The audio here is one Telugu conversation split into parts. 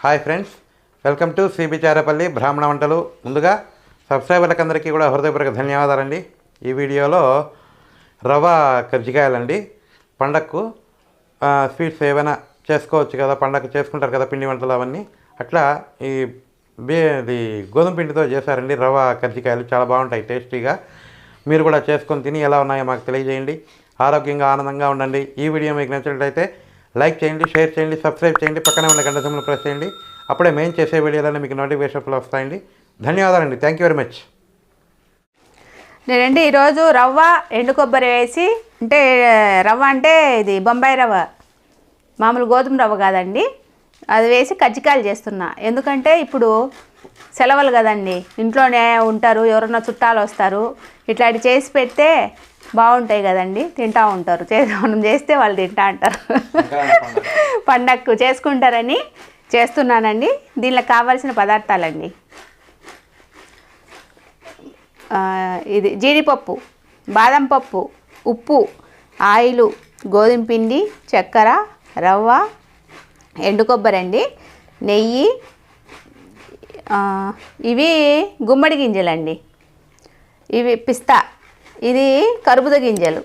Hi friends welcome to CB Charapalli బ్రాహ్మణ వంటలు. ముందుగా సబ్స్క్రైబర్లకు అందరికీ కూడా హృదయపూర్వక ధన్యవాదాలండి. ఈ వీడియోలో రవ కజ్జికాయలండి. పండక్కు స్వీట్స్ ఏమైనా చేసుకోవచ్చు కదా పండగ చేసుకుంటారు కదా పిండి వంటలు అవన్నీ. అట్లా ఈ బే ఇది గోధుమ పిండితో చేశారండి రవ కజ్జికాయలు చాలా బాగుంటాయి టేస్టీగా. మీరు కూడా చేసుకొని తిని ఎలా ఉన్నాయో మాకు తెలియజేయండి. ఆరోగ్యంగా ఆనందంగా ఉండండి. ఈ వీడియో మీకు నచ్చినట్లయితే లైక్ చేయండి షేర్ చేయండి సబ్స్క్రైబ్ చేయండి పక్కనే ఉన్న గంట సింబల్ ప్రెస్ చేయండి. అప్పుడే మేము చేసే వీడియోలన్నీ మీకు నోటిఫికేషన్లు వస్తాయండి. ధన్యవాదాలండి. థ్యాంక్ యూ వెరీ మచ్ నేనండి ఈరోజు రవ్వ ఎండు కొబ్బరి వేసి అంటే రవ్వ అంటే ఇది బొంబాయి రవ్వ. మామూలు గోధుమ రవ్వ కాదండి. అది వేసి కజ్జికాయలు చేస్తున్నా. ఎందుకంటే ఇప్పుడు సెలవులు కదండి. ఇంట్లోనే ఉంటారు ఎవరన్నా చుట్టాలు వస్తారు. ఇట్లాంటి చేసి పెడితే బాగుంటాయి కదండి తింటా ఉంటారు. మనం చేస్తే వాళ్ళు తింటా అంటారు. పండగకు చేసుకుంటారని చేస్తున్నానండి. దీనిలో కావాల్సిన పదార్థాలండి. ఇది జీడిపప్పు బాదం పప్పు ఉప్పు ఆయిలు గోధుమ పిండి చక్కెర రవ్వ ఎండు కొబ్బరి అండి నెయ్యి ఇవి గుమ్మడి గింజలండి. ఇవి పిస్తా. ఇది కరుబుద గింజలు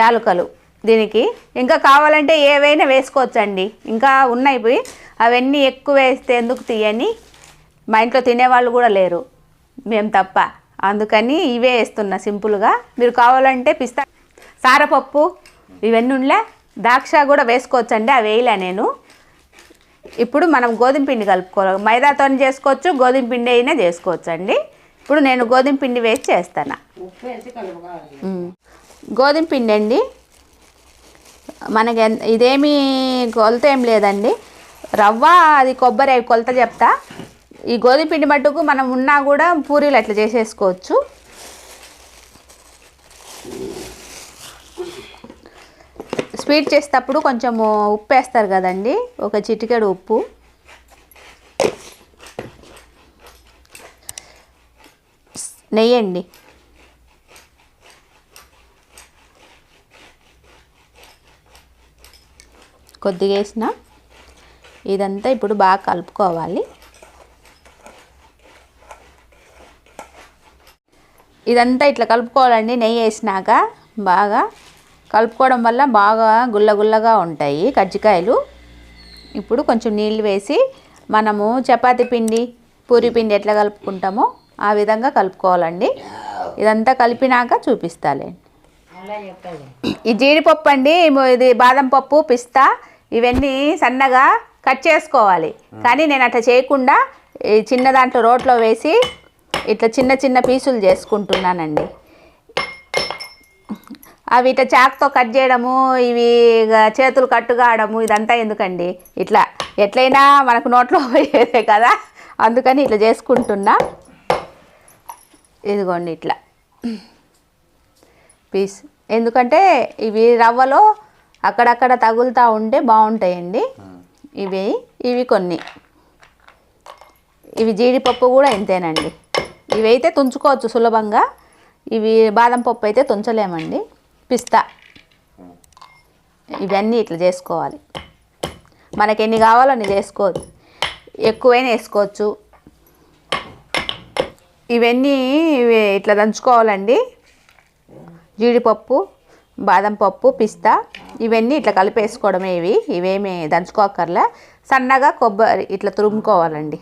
యాలుకలు. దీనికి ఇంకా కావాలంటే ఏవైనా వేసుకోవచ్చండి. ఇంకా ఉన్నాయి పోయి అవన్నీ ఎక్కువ వేస్తే ఎందుకు తీయని? మా ఇంట్లో తినేవాళ్ళు కూడా లేరు. మేము తప్ప. అందుకని ఇవే వేస్తున్నా సింపుల్గా. మీరు కావాలంటే పిస్తా సారపప్పు ఇవన్నీ ఉండలే ద్రాక్ష కూడా వేసుకోవచ్చండి. అవి వేయలే నేను. ఇప్పుడు మనం గోధుమ పిండి కలుపుకోవాలి. మైదాతో చేసుకోవచ్చు గోధుమ పిండి అయినా చేసుకోవచ్చండి. ఇప్పుడు నేను గోధుమ పిండి వేసి చేస్తాను. గోధుమ పిండి అండి. మనకి ఇదేమీ కొలత ఏం లేదండి. రవ్వ అది కొబ్బరి అవి కొలత చెప్తా. ఈ గోధుమ పిండి మట్టుకు మనం ఉన్నా కూడా పూరీలు అట్లా చేసేసుకోవచ్చు. స్వీట్ చేసేటప్పుడు కొంచెం ఉప్పు వేస్తారు కదండి. ఒక చిటికెడు ఉప్పు. నెయ్యండి. కొద్దిగా వేసిన ఇదంతా ఇప్పుడు బాగా కలుపుకోవాలి. ఇదంతా ఇట్లా కలుపుకోవాలండి నెయ్యి వేసినాక బాగా. కలుపుకోవడం వల్ల బాగా గుల్లగుల్లగా ఉంటాయి కజ్జికాయలు. ఇప్పుడు కొంచెం నీళ్ళు వేసి మనము చపాతీ పిండి పూరి పిండి ఎట్లా కలుపుకుంటామో ఆ విధంగా కలుపుకోవాలండి. ఇదంతా కలిపినాక చూపిస్తాలే. ఈ జీడిపప్పు అండి ఇది బాదం పప్పు పిస్తా ఇవన్నీ సన్నగా కట్ చేసుకోవాలి. కానీ నేను అట్లా చేయకుండా ఈ చిన్న దాంట్లో రోట్లో వేసి ఇట్లా చిన్న చిన్న పీసులు చేసుకుంటున్నానండి. అవి ఇట్లా చాక్తో కట్ చేయడము ఇవి చేతులు కట్టుగాడము ఇదంతా ఎందుకండి? ఇట్లా ఎట్లయినా మనకు నోట్లో పోయేదే కదా. అందుకని ఇట్లా చేసుకుంటున్నా. ఇదిగోండి ఇట్లా. పీస్ ఎందుకంటే ఇవి రవ్వలో అక్కడక్కడ తగులుతూ ఉంటే బాగుంటాయండి. ఇవి ఇవి కొన్ని. ఇవి జీడిపప్పు కూడా ఇంతేనండి. ఇవి అయితే తుంచుకోవచ్చు సులభంగా. ఇవి బాదం పప్పు అయితే తుంచలేమండి. పిస్తా. ఇవన్నీ ఇట్లా చేసుకోవాలి. మనకి ఎన్ని కావాలో అన్ని చేసుకోవచ్చు. ఎక్కువైనా వేసుకోవచ్చు. ఇవన్నీ ఇవి ఇట్లా దంచుకోవాలండి. జీడిపప్పు బాదం పప్పు పిస్తా ఇవన్నీ ఇట్లా కలిపేసుకోవడమే ఇవి. ఇవేమి దంచుకోకర్లే సన్నగా కొబ్బరి ఇట్లా తురుముకోవాలండి.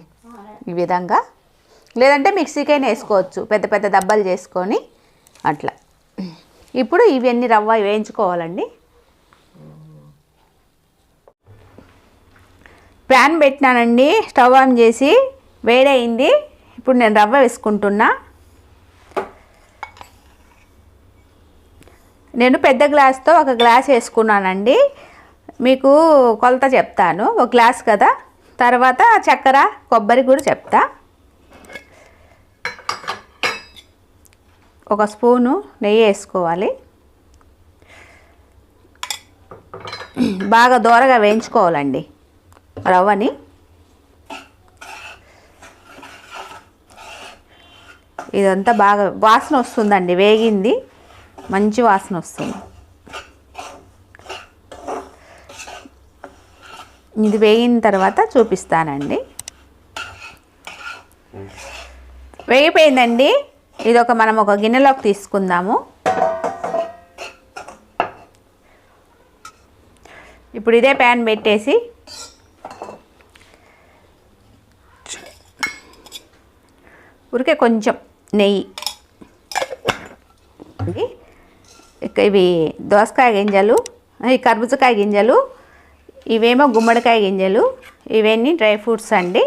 ఈ విధంగా. లేదంటే మిక్సీకైనా వేసుకోవచ్చు. పెద్ద పెద్ద దబ్బలు చేసుకొని అట్లా. ఇప్పుడు ఇవన్నీ రవ్వ వేయించుకోవాలండి. ప్యాన్ పెట్టినానండి. స్టవ్ ఆన్ చేసి వేడైంది ఇప్పుడు నేను రవ్వ వేసుకుంటున్నా. నేను పెద్ద గ్లాస్తో ఒక గ్లాస్ వేసుకున్నానండి. మీకు కొలత చెప్తాను. ఒక గ్లాస్ కదా. తర్వాత చక్కెర కొబ్బరి కూడా చెప్తా. ఒక స్పూను నెయ్యి వేసుకోవాలి. బాగా దోరగా వేయించుకోవాలండి రవ్వని. ఇదంతా బాగా వాసన వస్తుందండి వేగింది. మంచి వాసన వస్తుంది. ఇది వేగిన తర్వాత చూపిస్తానండి. వేగిపోయిందండి. ఇది ఒక మనం ఒక గిన్నెలోకి తీసుకుందాము. ఇప్పుడు ఇదే ప్యాన్ పెట్టేసి ఉరికే కొంచెం. నెయ్యి. ఇక ఇవి దోసకాయ గింజలు ఈ కర్బూజకాయ గింజలు ఇవేమో గుమ్మడికాయ గింజలు ఇవన్నీ డ్రై ఫ్రూట్స్ అండి.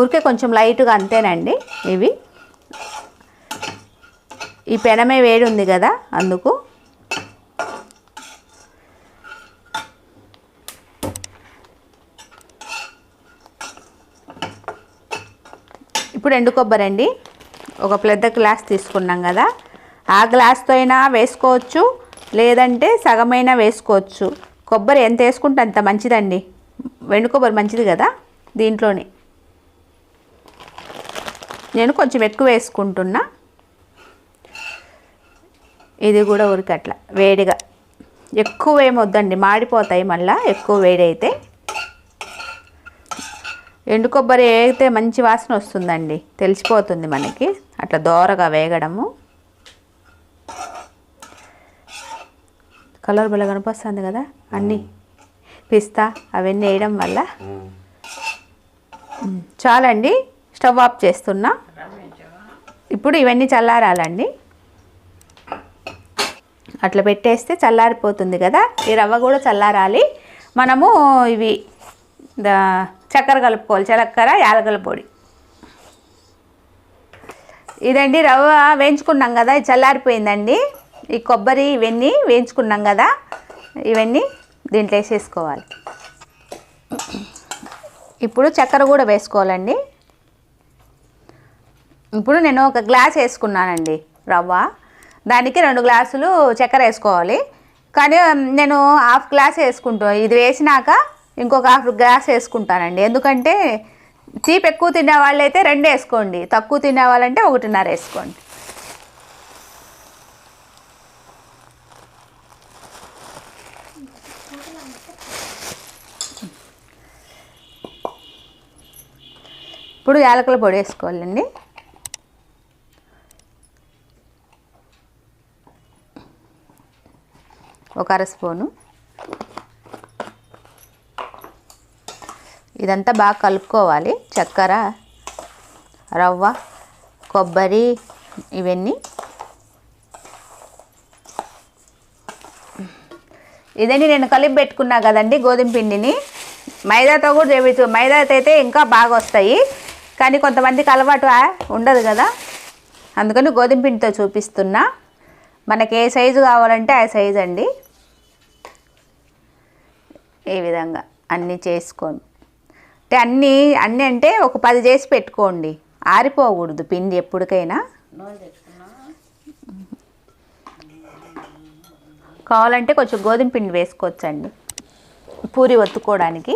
ఊరికే కొంచెం లైట్గా అంతేనండి ఇవి. ఈ పెనమే వేడి ఉంది కదా అందుకు ఇప్పుడు ఎండు కొబ్బరి అండి ఒక పెద్ద గ్లాస్ తీసుకున్నాం కదా. ఆ గ్లాస్తో అయినా వేసుకోవచ్చు లేదంటే సగమైనా వేసుకోవచ్చు. కొబ్బరి ఎంత వేసుకుంటే అంత మంచిదండి. ఎండు కొబ్బరి మంచిది కదా దీంట్లోనే. నేను కొంచెం ఎక్కువ వేసుకుంటున్నా. ఇది కూడా ఉరికట్ల వేడిగా. ఎక్కువ ఏమొద్దండి మాడిపోతాయి మళ్ళీ ఎక్కువ వేడి అయితే ఎండు కొబ్బరి వేగితే మంచి వాసన వస్తుందండి. తెలిసిపోతుంది మనకి. అట్లా దోరగా వేగడము. కలర్ భలే కనిపిస్తుంది కదా. అన్నీ పిస్తా అవన్నీ వేయడం వల్ల. చాలండి. స్టవ్ ఆఫ్ చేస్తున్నా. ఇప్పుడు ఇవన్నీ చల్లారాలండి. అట్లా పెట్టేస్తే చల్లారిపోతుంది కదా. ఈ రవ్వ కూడా చల్లారాలి. మనము ఇవి ద- చక్కెర కలుపుకోవాలి చక్కెర యాలకల పొడి. ఇదండి రవ్వ వేయించుకున్నాం కదా ఇది చల్లారిపోయిందండి. ఈ కొబ్బరి ఇవన్నీ వేయించుకున్నాం కదా ఇవన్నీ దీంట్లో వేసేసుకోవాలి. ఇప్పుడు చక్కెర కూడా వేసుకోవాలండి. ఇప్పుడు నేను ఒక గ్లాస్ వేసుకున్నానండి రవ్వ. దానికి రెండు గ్లాసులు చక్కెర వేసుకోవాలి. కానీ నేను హాఫ్ గ్లాస్ వేసుకుంటాను ఇది వేసినాక ఇంకొక హాఫ్ గ్లాస్ వేసుకుంటానండి. ఎందుకంటే చీప్ ఎక్కువ తినే వాళ్ళైతే రెండు వేసుకోండి. తక్కువ తినే వాళ్ళంటే ఒకటిన్నర వేసుకోండి. ఇప్పుడు యాలకుల పొడి వేసుకోవాలండి. ఒక అర స్పూను. ఇదంతా బాగా కలుపుకోవాలి. చక్కెర రవ్వ కొబ్బరి ఇవన్నీ. ఇదండి నేను కలిపి పెట్టుకున్నా కదండి గోధుమ పిండిని. మైదాతో కూడా చేపించు మైదాతో అయితే ఇంకా బాగా వస్తాయి. కానీ కొంతమందికి అలవాటు ఉండదు కదా. అందుకని గోధుమ పిండితో చూపిస్తున్నా. మనకి ఏ సైజు కావాలంటే ఆ సైజు అండి. ఈ విధంగా అన్నీ చేసుకొని అంటే అన్నీ అన్నీ అంటే ఒక పది చేసి పెట్టుకోండి. ఆరిపోకూడదు పిండి ఎప్పటికైనా కావాలంటే కొంచెం గోధుమ పిండి వేసుకోవచ్చండి. పూరి ఒత్తుకోవడానికి.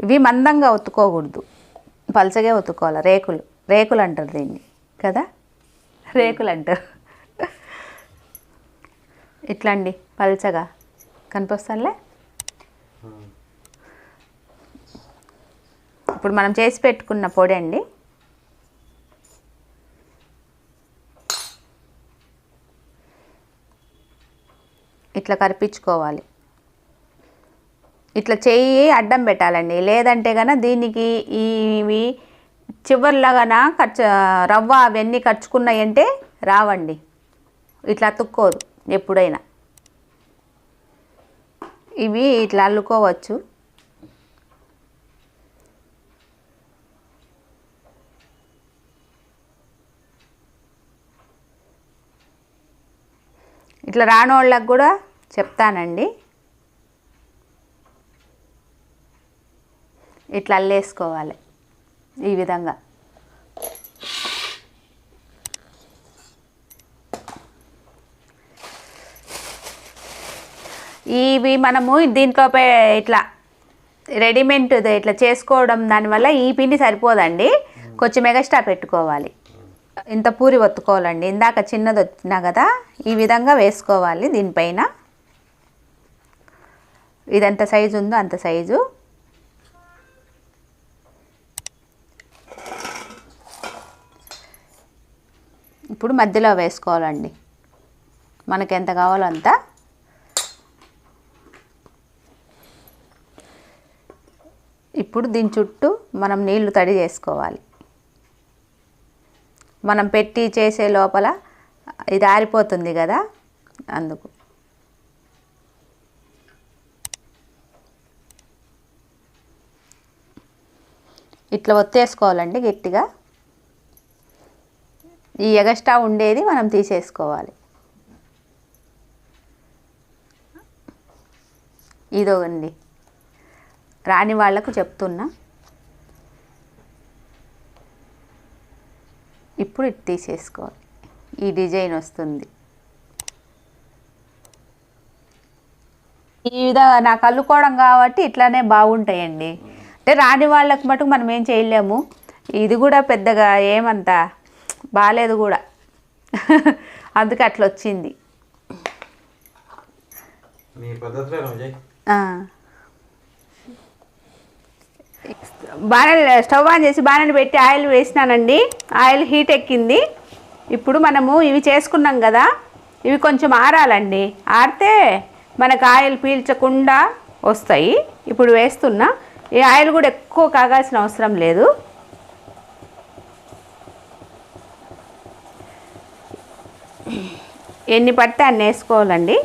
ఇవి మందంగా ఒత్తుకోకూడదు. పలచగా ఒత్తుకోవాలి. రేకులు. రేకులు అంటారు దీన్ని. కదా? రేకులు అంటారు ఇట్లా అండి పలచగా? కనిపిస్తానులే ఇప్పుడు మనం చేసి పెట్టుకున్న పొడి అండి. ఇట్లా కరిపించుకోవాలి. ఇట్లా చెయ్యి అడ్డం పెట్టాలండి. లేదంటే కనుక దీనికి ఇవి చివరిలాగానా ఖర్చు రవ్వ అవన్నీ ఖర్చుకున్నాయంటే రావండి. ఇట్లా అతుక్కోదు ఎప్పుడైనా. ఇవి ఇట్లా అల్లుకోవచ్చు. ఇట్లా రానోళ్ళకి కూడా చెప్తానండి. ఇట్లా అల్లేసుకోవాలి. ఈ విధంగా. ఇవి మనము దీంట్లో ఇట్లా రెడీమేడ్ ఇట్లా చేసుకోవడం దానివల్ల ఈ పిండి సరిపోదండి. కొంచెం ఎగస్ట్రా పెట్టుకోవాలి. ఇంత పూరి ఒత్తుకోవాలండి. ఇందాక చిన్నది వచ్చినా కదా ఈ విధంగా వేసుకోవాలి దీనిపైన. ఇది ఎంత సైజు ఉందో అంత సైజు. ఇప్పుడు మధ్యలో వేసుకోవాలండి. మనకు ఎంత కావాలో అంత. ఇప్పుడు దీని చుట్టూ మనం నీళ్ళు తడి చేసుకోవాలి. మనం పెట్టి చేసే లోపల ఇది ఆరిపోతుంది కదా అందుకు. ఇట్లా ఒత్తేసుకోవాలండి గట్టిగా. ఈ ఎగస్ట్రా ఉండేది మనం తీసేసుకోవాలి. ఇదోగండి. రాని వాళ్ళకు చెప్తున్నా. ఇప్పుడు ఇది తీసేసుకోవాలి. ఈ డిజైన్ వస్తుంది. ఈ విధంగా నాకు అల్లుకోవడం కాబట్టి ఇట్లానే బాగుంటాయండి. అంటే రాని వాళ్ళకి మటుకు మనం ఏం చేయలేము. ఇది కూడా పెద్దగా ఏమంత బాగాలేదు కూడా. అందుకే అట్లా వచ్చింది. బాణలు స్టవ్ ఆన్ చేసి బాణలు పెట్టి ఆయిల్ వేసినానండి. ఆయిల్ హీట్ ఎక్కింది. ఇప్పుడు మనము ఇవి చేసుకున్నాం కదా ఇవి కొంచెం ఆరాలండి. ఆరితే మనకు ఆయిల్ పీల్చకుండా వస్తాయి. ఇప్పుడు వేస్తున్నా. ఈ ఆయిల్ కూడా ఎక్కువ కాగాల్సిన అవసరం లేదు. ఎన్ని పడితే అన్ని వేసుకోవాలండి.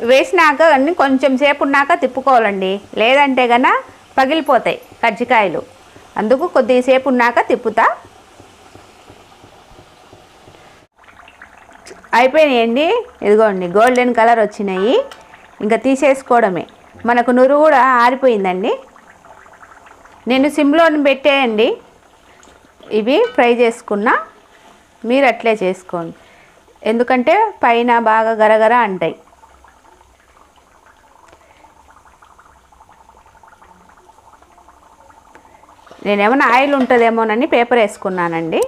వేసినాక అన్ని కొంచెం సేపు ఉన్నాక తిప్పుకోవాలండి. లేదంటే గన పగిలిపోతాయి కజ్జికాయలు. అందుకు కొద్దిసేపు ఉన్నాక తిప్పుతా. అయిపోయినాయండి ఇదిగోండి గోల్డెన్ కలర్ వచ్చినాయి. ఇంకా తీసేసుకోవడమే. మనకు నురు కూడా ఆరిపోయిందండి. నేను సిమ్లో పెట్టేయండి. ఇవి ఫ్రై చేసుకున్నా మీరు అట్లే చేసుకోండి. ఎందుకంటే పైన బాగా గరగర అంటాయి. నేనేమన్నా ఆయిల్ ఉంటుందేమోనని పేపర్ వేసుకున్నానండి.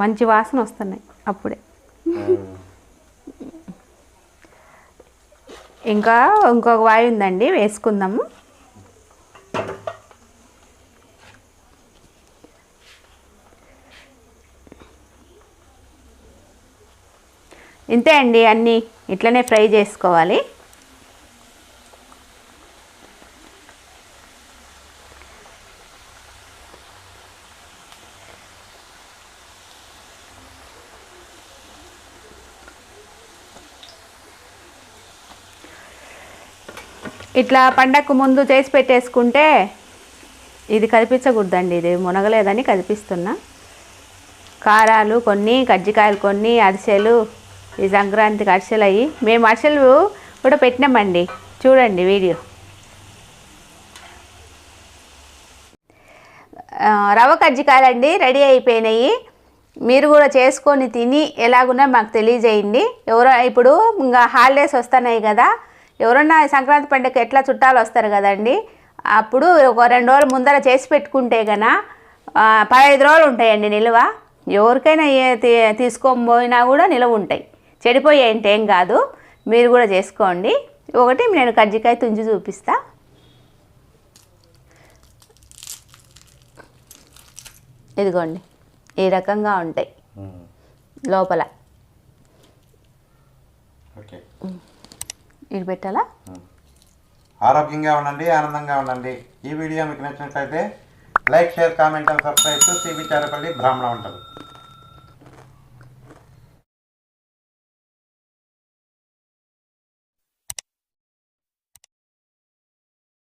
మంచి వాసన వస్తున్నాయి అప్పుడే. ఇంకా ఇంకొక వాయి ఉందండి వేసుకుందాము. ఇంతే అండి అన్నీ ఇట్లనే ఫ్రై చేసుకోవాలి. ఇట్లా పండగకు ముందు చేసి పెట్టేసుకుంటే ఇది కదిపించకూడదండి ఇది మునగలేదని కదిపిస్తున్నా కారాలు కొన్ని కజ్జికాయలు కొన్ని అరిసెలు ఈ సంక్రాంతికి అరిసెలు అయ్యి మేము అరిసెలు కూడా పెట్టినామండి. చూడండి వీడియో. రవ కజ్జికాయలు కజ్జికాయలండి రెడీ అయిపోయినాయి. మీరు కూడా చేసుకొని తిని ఎలాగున్నా మాకు తెలియజేయండి. ఎవరో ఇప్పుడు ఇంకా హాలిడేస్ వస్తున్నాయి కదా ఎవరన్నా సంక్రాంతి పండుగ ఎట్లా చుట్టాలు వస్తారు కదండి? అప్పుడు ఒక రెండు రోజులు ముందర చేసి పెట్టుకుంటే గన ఆ, పదహైదు రోజులు ఉంటాయండి నిల్వ. ఎవరికైనా ఏ తీ- తీసుకొని పోయినా కూడా నిల్వ ఉంటాయి. చెడిపోయే అంటే ఏం కాదు. మీరు కూడా చేసుకోండి. ఒకటి నేను కజ్జికాయ తుంచి చూపిస్తా. ఇదిగోండి. ఈ రకంగా ఉంటాయి. లోపల. ఇది పెట్టాలా ఆరోగ్యంగా ఉండండి ఆనందంగా ఉండండి. ఈ వీడియో మీకు నచ్చినట్లయితే like share comment and subscribe CB Charapalli బ్రాహ్మణ ఉంటుంది